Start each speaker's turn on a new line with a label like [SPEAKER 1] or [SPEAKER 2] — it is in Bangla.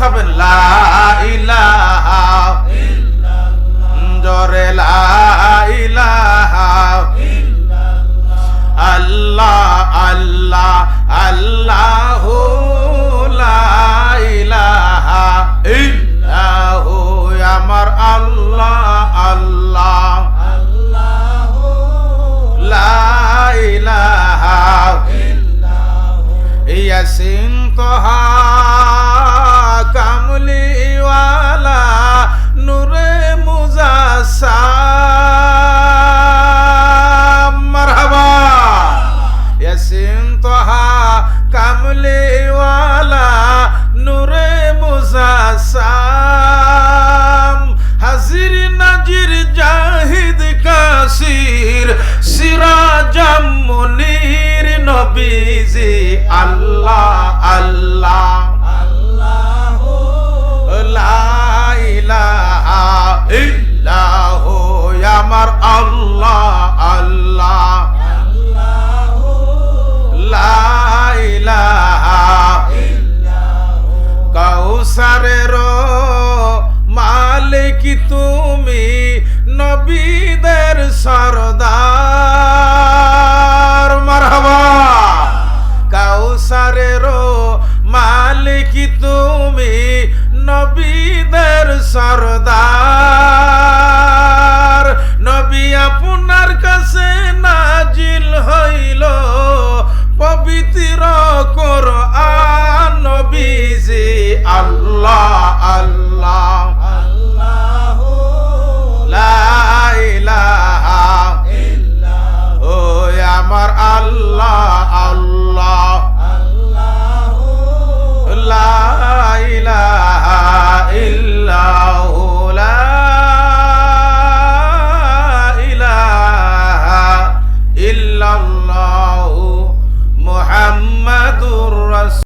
[SPEAKER 1] বসাবেন লাইলা জরে লাইলা আল্লাহ আল্লাহ আল্লাহ লাইলাহা ইল্লাহু, আমার আল্লাহ আল্লাহ। লাইলাহা ইয়াসিন তোহা কামলিওয়ালা নূরে মুজাসাম। হাজির নাজির জাহিদ কাসির সিরাজাম মুনির নবীজি আল্লাহ আল্লাহ। মুহাম্মাদুর রাসূল